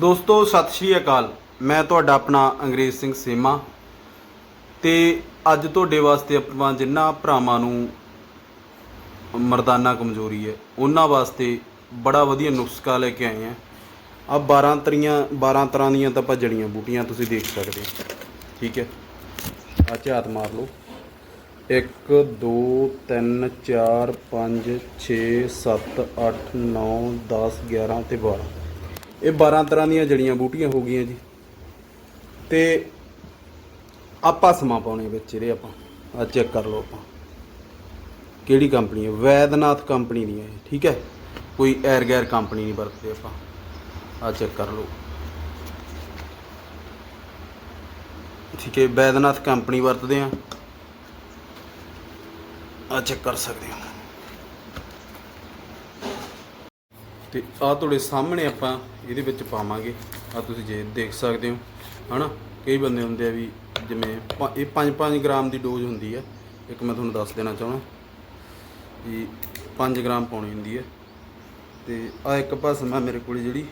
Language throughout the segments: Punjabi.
ਦੋਸਤੋ, ਸਤਿ ਸ਼੍ਰੀ ਅਕਾਲ। ਮੈਂ ਤੁਹਾਡਾ ਆਪਣਾ ਅੰਗਰੇਜ਼ ਸਿੰਘ ਸੇਮਾ ਤੇ ਅੱਜ ਤੁਹਾਡੇ ਵਾਸਤੇ ਆਪਾਂ ਜਿਨ੍ਹਾਂ ਭਰਾਵਾਂ ਨੂੰ ਮਰਦਾਨਾ ਕਮਜ਼ੋਰੀ ਹੈ, ਉਹਨਾਂ ਵਾਸਤੇ ਬੜਾ ਵਧੀਆ ਨੁਸਖਾ ਲੈ ਕੇ ਆਏ ਆ ਆ 12 ਤਰੀਆਂ 12 ਤਰ੍ਹਾਂ ਦੀਆਂ ਤਾਂ ਆਪਾਂ ਬੂਟੀਆਂ ਤੁਸੀਂ ਦੇਖ ਸਕਦੇ ਹੋ। ਠੀਕ ਹੈ। ਆ ਝਾਤ ਮਾਰ ਲਓ। 1 2 3 4 5 6 7 8 9 10 11 ਤੇ 12 ਇਹ 12 ਤਰ੍ਹਾਂ ਦੀਆਂ ਜੜੀਆਂ ਬੂਟੀਆਂ ਹੋ ਗਈਆਂ ਜੀ। ਤੇ ਆਪਾਂ ਸਮਾਂ ਪਾਉਣੇ ਵਿੱਚ ਇਹਦੇ ਆਪਾਂ। ਆ ਚੈੱਕ ਕਰ ਲਓ ਆਪਾਂ। ਕਿਹੜੀ ਕੰਪਨੀ ਹੈ ਵੈਦਨਾਥ ਕੰਪਨੀ ਦੀ ਹੈ ਠੀਕ ਹੈ? ਕੋਈ ਐਰ ਗੈਰ ਕੰਪਨੀ ਨਹੀਂ ਵਰਤਦੇ ਆਪਾਂ। ਆ ਚੈੱਕ ਕਰ ਲਓ। ਠੀਕ ਹੈ, ਵੈਦਨਾਥ ਕੰਪਨੀ ਵਰਤਦੇ ਆ। ਆ ਚੈੱਕ ਕਰ ਸਕਦੇ ਹੋ ਤੇ ਆਹ ਤੁਹਾਡੇ ਸਾਹਮਣੇ ਆਪਾਂ ਇਹਦੇ ਵਿੱਚ ਪਾਵਾਂਗੇ। ਆ ਤੁਸੀਂ ਜੇ ਦੇਖ ਸਕਦੇ ਹੋ, ਹਨਾ? ਕਈ ਬੰਦੇ ਹੁੰਦੇ ਆ ਵੀ ਜਿਵੇਂ ਪ- ਇਹ 5-5 ਗ੍ਰਾਮ ਦੀ ਡੋਜ਼ ਹੁੰਦੀ ਹੈ ਇੱਕ ਮੈਂ ਤੁਹਾਨੂੰ ਦੱਸ ਦੇਣਾ ਚਾਹੁੰਦਾ ਵੀ 5 ਗ੍ਰਾਮ ਪਾਉਣੀ ਹੁੰਦੀ ਹੈ ਤੇ ਆ ਇੱਕ ਭਸਮ ਹੈ ਮੇਰੇ ਕੋਲ ਜਿਹੜੀ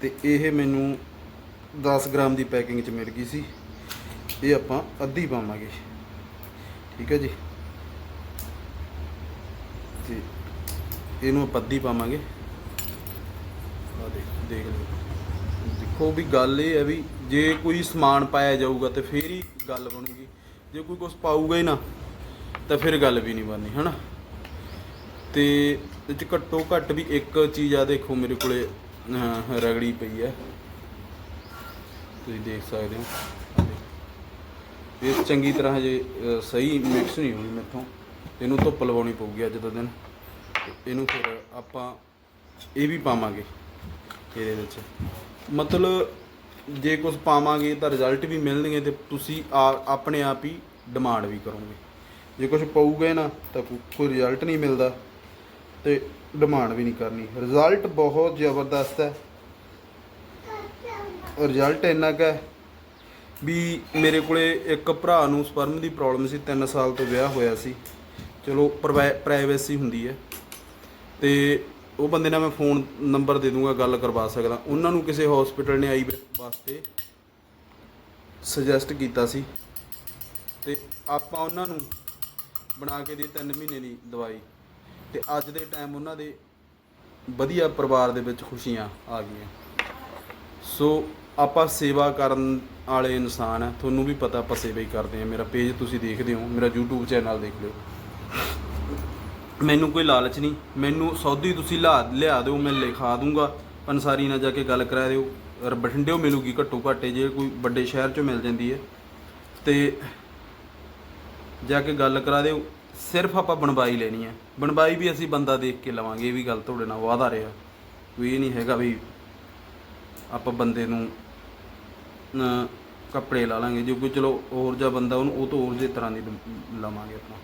ਤੇ ਇਹ ਮੈਨੂੰ 10 ਗ੍ਰਾਮ ਦੀ ਪੈਕਿੰਗ 'ਚ ਮਿਲ ਗਈ ਸੀ। ਇਹ ਆਪਾਂ ਅੱਧੀ ਪਾਵਾਂਗੇ। ਠੀਕ ਹੈ ਜੀ? ਤੇ ਇਹਨੂੰ ਆਪਾਂ ਅੱਧੀ ਪਾਵਾਂਗੇ। ਆ ਦੇਖ ਦੇਖ ਲਓ। ਦੇਖੋ ਵੀ ਗੱਲ ਇਹ ਹੈ ਵੀ ਜੇ ਕੋਈ ਸਮਾਨ ਪਾਇਆ ਜਾਊਗਾ ਤੇ ਫੇਰ ਹੀ ਗੱਲ ਬਣੂਗੀ। ਜੇ ਕੋਈ ਕੁਝ ਪਾਊਗਾ ਹੀ ਨਾ, ਤਾਂ ਫਿਰ ਗੱਲ ਵੀ ਨਹੀਂ ਬਣਨੀ, ਹਨਾ? ਤੇ ਇਹ ਚ ਘੱਟੋ ਘੱਟ ਵੀ ਇੱਕ ਚੀਜ਼ ਆ ਦੇਖੋ ਮੇਰੇ ਕੋਲੇ ਰਗੜੀ ਪਈ ਹੈ। ਤੁਸੀਂ ਦੇਖ ਸਕਦੇ ਹੋ। ਇਹ ਚੰਗੀ ਤਰ੍ਹਾਂ ਹਜੇ ਸਹੀ ਮਿਕਸ ਨਹੀਂ ਹੋਈ ਮੈਥੋਂ। ਇਹਨੂੰ ਧੁੱਪ ਲਵਾਉਣੀ ਪਊਗੀ ਅੱਜ ਦਾ ਦਿਨ। ਇਹਨੂੰ ਫਿਰ ਆਪਾਂ ਇਹ ਵੀ ਪਾਵਾਂਗੇ ਇਹਦੇ ਵਿੱਚ। ਮਤਲਬ ਜੇ ਕੁਝ ਪਾਵਾਂਗੇ ਤਾਂ ਰਿਜ਼ਲਟ ਵੀ ਮਿਲਣਗੇ ਤੇ ਤੁਸੀਂ ਆਪਣੇ ਆਪ ਹੀ ਡਿਮਾਂਡ ਵੀ ਕਰੋਗੇ। ਜੇ ਕੁਝ ਪਊਗਾ ਨਾ ਤਾਂ ਕੋਈ ਰਿਜ਼ਲਟ ਨਹੀਂ ਮਿਲਦਾ ਤੇ ਡਿਮਾਂਡ ਵੀ ਨਹੀਂ ਕਰਨੀ। ਰਿਜ਼ਲਟ ਬਹੁਤ ਜ਼ਬਰਦਸਤ ਹੈ। ਰਿਜ਼ਲਟ ਇੰਨਾ ਕੁ ਵੀ ਮੇਰੇ ਕੋਲੇ ਇੱਕ ਭਰਾ ਨੂੰ ਸਪਰਮ ਦੀ ਪ੍ਰੋਬਲਮ ਸੀ 3 ਸਾਲ ਤੋਂ ਵਿਆਹ ਹੋਇਆ ਸੀ। ਚਲੋ ਪ੍ਰਾਈਵੇਸੀ ਹੁੰਦੀ ਹੈ। ਤੇ ਉਹ ਬੰਦੇ ਨਾਲ ਮੈਂ ਫੋਨ ਨੰਬਰ ਦੇ ਦੂੰਗਾ, ਗੱਲ ਕਰਵਾ ਸਕਦਾ। ਉਹਨਾਂ ਨੂੰ ਕਿਸੇ ਹਸਪੀਟਲ ਨੇ ਆਈ ਵਾਸਤੇ ਸੁਜੈਸਟ ਕੀਤਾ ਸੀ। ਤੇ ਆਪਾਂ ਉਹਨਾਂ ਨੂੰ ਬਣਾ ਕੇ ਦੇ 3 ਮਹੀਨੇ ਦੀ ਦਵਾਈ। ਤੇ ਅੱਜ ਦੇ ਟਾਈਮ ਉਹਨਾਂ ਦੇ ਵਧੀਆ ਪਰਿਵਾਰ ਦੇ ਵਿੱਚ ਖੁਸ਼ੀਆਂ ਆ ਗਈਆਂ। ਸੋ ਆਪਾਂ ਸੇਵਾ ਕਰਨ ਵਾਲੇ ਇਨਸਾਨ ਆ। ਤੁਹਾਨੂੰ ਵੀ ਪਤਾ ਆਪਾਂ ਸੇਵਾ ਹੀ ਕਰਦੇ ਆ। ਮੇਰਾ ਪੇਜ ਤੁਸੀਂ ਦੇਖਦੇ ਹੋ, ਮੇਰਾ YouTube ਚੈਨਲ ਦੇਖ ਲਿਓ। ਮੈਨੂੰ ਕੋਈ ਲਾਲਚ ਨਹੀਂ। ਮੈਨੂੰ ਸੌਦੀ ਤੁਸੀਂ ਲਾ ਲਿਆ ਦਿਓ, ਮੈਂ ਲਿਖਾ ਦੂੰਗਾ। ਪੰਸਾਰੀ ਨਾਲ ਜਾ ਕੇ ਗੱਲ ਕਰਾ ਦਿਓ। ਔਰ ਬਠਿੰਡਿਓ ਮਿਲੂਗੀ ਘੱਟੋ ਘੱਟੇ ਜੇ ਕੋਈ ਵੱਡੇ ਸ਼ਹਿਰ ਚੋਂ ਮਿਲ ਜਾਂਦੀ ਹੈ। ਤੇ ਜਾ ਕੇ ਗੱਲ ਕਰਾ ਦਿਓ। ਸਿਰਫ ਆਪਾਂ ਬਣਵਾਈ ਲੈਣੀ ਹੈ। ਬਣਵਾਈ ਵੀ ਅਸੀਂ ਬੰਦਾ ਦੇਖ ਕੇ ਲਵਾਂਗੇ, ਇਹ ਵੀ ਗੱਲ ਤੁਹਾਡੇ ਨਾਲ ਵਾਦਾ ਰਿਹਾ। ਵੀ ਇਹ ਨਹੀਂ ਹੈਗਾ ਵੀ ਆਪਾਂ ਬੰਦੇ ਨੂੰ ਕੱਪੜੇ ਲਾ ਲਾਂਗੇ। ਜੇ ਕੋਈ ਚਲੋ ਹੋਰ ਜਿਹਾ ਬੰਦਾ ਉਹਨੂੰ, ਉਹ ਤੋਂ ਹੋਰ ਜਿਹੀ ਤਰ੍ਹਾਂ ਦੀ ਲਵਾਂਗੇ ਆਪਾਂ।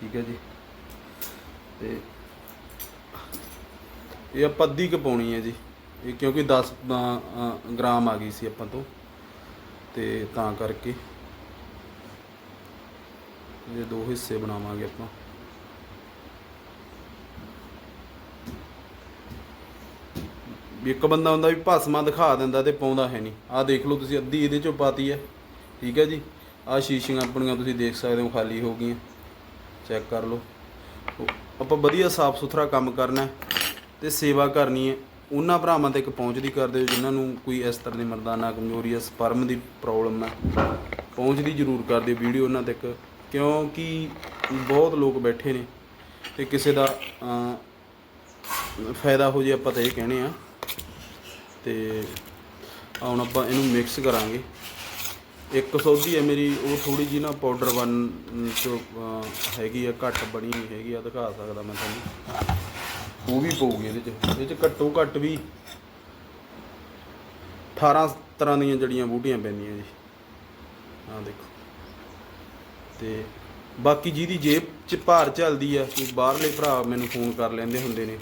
ਠੀਕ ਹੈ ਜੀ। ਤੇ ਇਹ ਆਪਾਂ ਅੱਧੀ ਕੁ ਪਾਉਣੀ ਹੈ ਜੀ। ਇਹ ਕਿਉਂਕਿ 10 ਅ, ਗ੍ਰਾਮ ਆ ਗਈ ਸੀ ਆਪਾਂ ਤੋਂ। ਤੇ ਤਾਂ ਕਰਕੇ ਇਹ ਦੋ ਹਿੱਸੇ ਬਣਾਵਾਂਗੇ ਆਪਾਂ। ਇੱਕ ਬੰਦਾ ਹੁੰਦਾ ਵੀ ਭਸਮਾ ਦਿਖਾ ਦਿੰਦਾ ਤੇ ਪਾਉਂਦਾ ਹੈ ਨਹੀਂ। ਆਹ ਦੇਖ ਲਓ ਤੁਸੀਂ ਅੱਧੀ ਇਹਦੇ ਚੋਂ ਪਾਤੀ ਹੈ। ਠੀਕ ਹੈ ਜੀ। ਆਹ ਸ਼ੀਸ਼ੀਆਂ ਆਪਣੀਆਂ ਤੁਸੀਂ ਦੇਖ ਸਕਦੇ ਹੋ ਖਾਲੀ ਹੋ ਗਈਆਂ। ਚੈੱਕ ਕਰ ਲਓ। ਆਪਾਂ ਵਧੀਆ ਸਾਫ਼ ਸੁਥਰਾ ਕੰਮ ਕਰਨਾ ਹੈ ਤੇ ਸੇਵਾ ਕਰਨੀ ਹੈ। ਉਹਨਾਂ ਭਰਾਵਾਂ ਤੱਕ ਪਹੁੰਚਦੀ ਕਰਦੇ ਹੋ ਜਿਨ੍ਹਾਂ ਨੂੰ ਕੋਈ ਇਸ ਤਰ੍ਹਾਂ ਦੀ ਮਰਦਾਨਾ ਕਮਜ਼ੋਰੀ ਹੈ ਸਪਰਮ ਦੀ ਪ੍ਰੋਬਲਮ ਹੈ ਪਹੁੰਚਦੀ ਜ਼ਰੂਰ ਕਰਦੇ ਵੀਡੀਓ ਉਹਨਾਂ ਤੱਕ। ਕਿਉਂਕਿ ਬਹੁਤ ਲੋਕ ਬੈਠੇ ਨੇ ਤੇ ਕਿਸੇ ਦਾ ਫਾਇਦਾ ਹੋ ਜੇ ਆਪਾਂ ਤਾਂ ਇਹ ਕਹਿੰਦੇ ਆ ਤੇ ਹੁਣ ਆਪਾਂ ਇਹਨੂੰ ਮਿਕਸ ਕਰਾਂਗੇ। ਇੱਕ ਸੌਦੀ ਹੈ ਮੇਰੀ, ਉਹ ਥੋੜੀ ਜੀ ਨਾ ਪਾਊਡਰ ਬਣ ਚ ਹੈਗੀ ਆ, ਘੱਟ ਬਣੀ ਨਹੀਂ ਹੈਗੀ, ਆ ਦਿਖਾ ਸਕਦਾ ਮੈਂ ਤੁਹਾਨੂੰ। ਉਹ ਵੀ ਪਊਗੀ ਇਹਦੇ ਚ ਇਹਦੇ ਚ ਘੱਟੋ ਘੱਟ ਵੀ 18 ਤਰ੍ਹਾਂ ਦੀਆਂ ਜੜੀਆਂ ਬੂਟੀਆਂ ਪੈਂਦੀਆਂ ਜੀ। ਆਹ ਦੇਖੋ। ਤੇ ਬਾਕੀ ਜਿਹਦੀ ਜੇਬ ਚ ਭਾਰ ਚੱਲਦੀ ਆ, ਕੋਈ ਬਾਹਰਲੇ ਭਰਾ ਮੈਨੂੰ ਫੋਨ ਕਰ ਲੈਂਦੇ ਹੁੰਦੇ ਨੇ।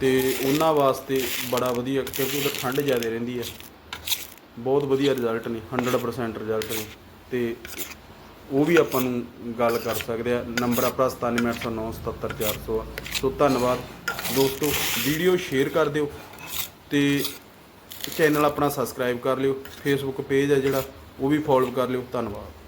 ਤੇ ਉਹਨਾਂ ਵਾਸਤੇ ਬੜਾ ਵਧੀਆ, ਕਿਉਂਕਿ ਉਹਦਾ ਠੰਡ ਜ਼ਿਆਦਾ ਰਹਿੰਦੀ ਹੈ ਬਹੁਤ ਵਧੀਆ ਰਿਜ਼ਲਟ ਨੇ 100% ਰਿਜ਼ਲਟ ਨੇ। ਤੇ ਉਹ ਵੀ ਆਪਾਂ ਨੂੰ ਗੱਲ ਕਰ ਸਕਦੇ ਆ। ਨੰਬਰ ਆਪਣਾ 97809 77400 ਆ। ਸੋ ਧੰਨਵਾਦ ਦੋਸਤੋ ਵੀਡੀਓ ਸ਼ੇਅਰ ਕਰ ਦਿਓ ਤੇ ਚੈਨਲ ਆਪਣਾ ਸਬਸਕ੍ਰਾਈਬ ਕਰ ਲਿਓ। ਫੇਸਬੁੱਕ ਪੇਜ ਹੈ ਜਿਹੜਾ, ਉਹ ਵੀ ਫੋਲੋ ਕਰ ਲਿਓ। ਧੰਨਵਾਦ।